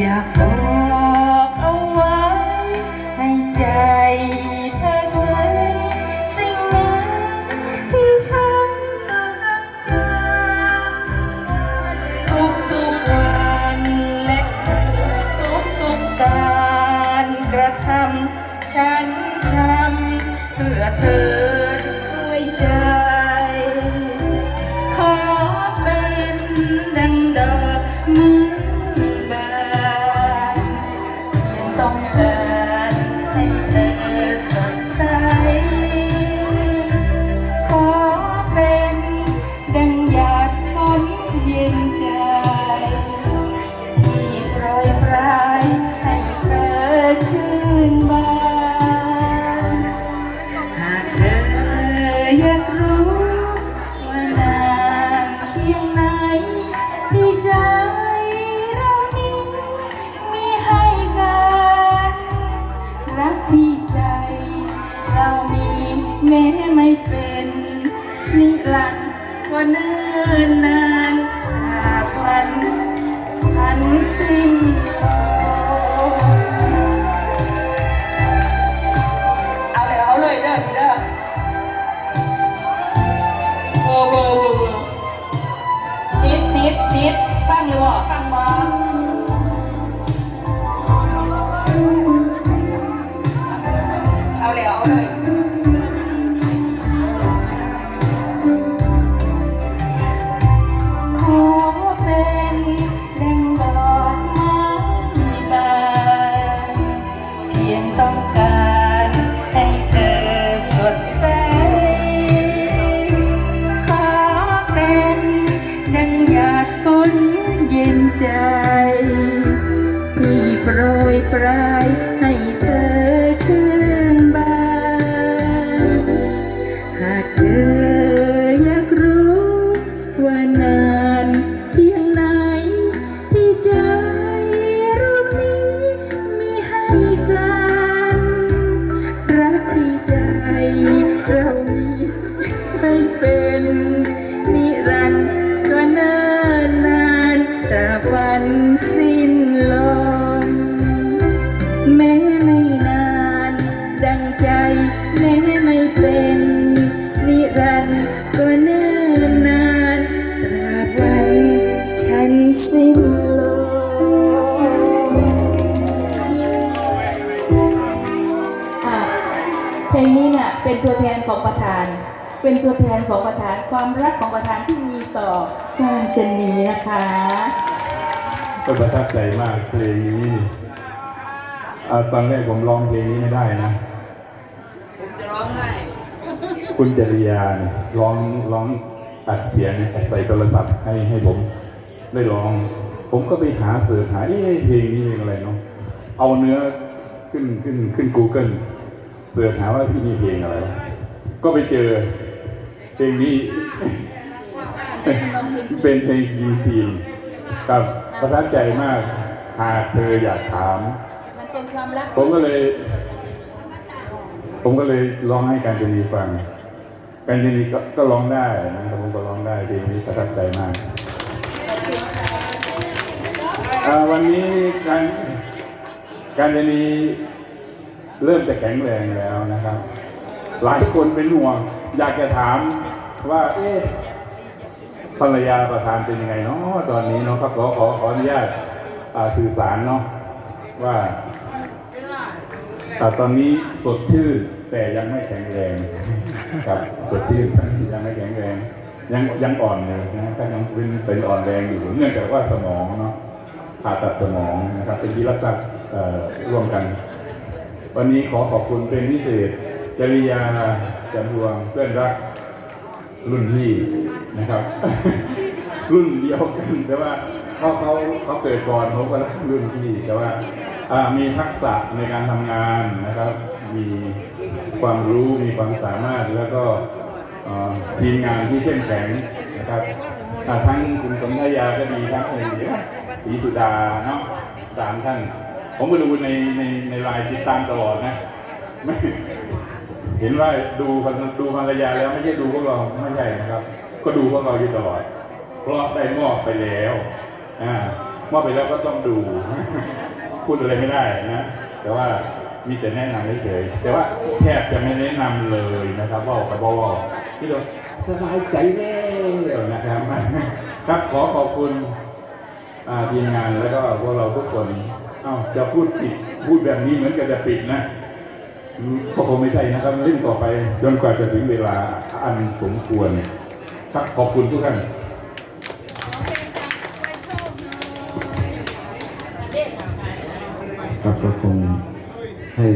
อยากบอกเอาไว้ ให้ใจเธอซึ้สิ่งนั้นที่ฉันสังใจ ทุกทุวันและทุกทุการกระทำฉันทำเพื่อเธอ ยั เนิ่นนานหากวันพันสิ้นลมเอาเลยเอาเลยเด้อพี่เด้อโอ้โหนิดนิดนิดฟังอยู่บ่ฟังบ่ ยปลายให้เธอชื่นบานหากเธออยากรู้ ว่านานเพียงไหน ที่ใจเรานี้มีให้กัน รักที่ใจเรามีให้เป็น แม้ไม่เป็นนิรันดร์ก็เนิ่นนานตราบวันฉันสิ้นลมอะเพลงนี้น่ะเป็นตัวแทนของประธาน เป็นตัวแทนของประธานความรักของประธานที่มีต่อการจนีนะคะก็ประทับใจมากเพลงนี้อ่าตอนแรกผมร้องเพลงนี้ไม่ได้นะ ผมจะร้องไห้ คุณจริยาเนี่ยร้องร้องอัดเสียงใส่โทรศัพท์ให้ให้ผมได้ร้อง ผมก็ไปหาเสิร์ชหาเอ๊ะเพลงนี้เพลงอะไรเนาะเอาเนื้อขึ้นขึ้นขึ้น Google เสิร์ชหาว่าพี่มีเพลงอะไร ก็ไปเจอเพลงนี้ เป็นเพลงจีทีมครับประทับใจมาก หากเธออยากถามมันเป็นความรักผมก็เลย ผมก็เลยร้องให้การจนีฟัง การจนีก็ก็ร้องได้นะครับผมก็ร้องได้เพลงนี้ประทับใจมากวันนี้การการจนีเริ่มจะแข็งแรงแล้วนะครับ หลายคนเป็นห่วง อยากจะถามว่าเอ๊ะภรรยาประธานเป็นยังไงเนาะตอนนี้เนาะครับขอขอขออนุญาตสื่อสารเนาะว่าแต่ตอนนี้สดชื่น แต่ยังไม่แข็งแรงครับสดชื่นยังไม่แข็งแรง ยังยังอ่อนเลยนะก็ยังเป็นเป็นอ่อนแรงอยู่เนื่องจากว่าสมองเนาะผ่าตัดสมองนะครับเป็นที่รักษาเอ่อร่วมกัน วันนี้ขอขอบคุณเป็นพิเศษจริยาจันทวงเพื่อนรักรุ่นพี่นะครับ รุ่นเดียวกัน แต่ว่าเขาเขาเขาเกิดก่อนเขาก็รักรุ่นพี่แต่ว่าอ่ามีทักษะในการทำงานนะครับ มี ความรู้มีความสามารถแล้วก็ทีมงานที่เข้มแข็งนะครับทั้งคุณสมทยาก็ดีทั้งอะไรอย่างเงี้ยศรีสุดาเนาะสามท่าน ผมก็ดูในในในไลน์ติดตามตลอดนะเห็นว่าดูดูภรรยาแล้วไม่ใช่ดูพวกเราไม่ใช่นะครับ ก็ดูพวกเราอยู่ตลอด เพราะได้มอบไปแล้วอ่ามอบไปแล้วก็ต้องดู พูดอะไรไม่ได้นะ แต่ว่า มีแต่แนะนำเฉยๆแต่ว่าแทบจะไม่แนะนำเลยนะครับว่ากับว่าที่เราสบายใจแล้วนะครับ ครับขอขอบคุณทีมงานแล้วก็พวกเราทุกคนเอ้าจะพูดปิดพูดแบบนี้เหมือนกับจะปิดนะก็คงไม่ใช่นะครับเล่นต่อไปจนกว่าจะถึงเวลาอันสมควรครับขอบคุณทุกท่านครับก็คง ให้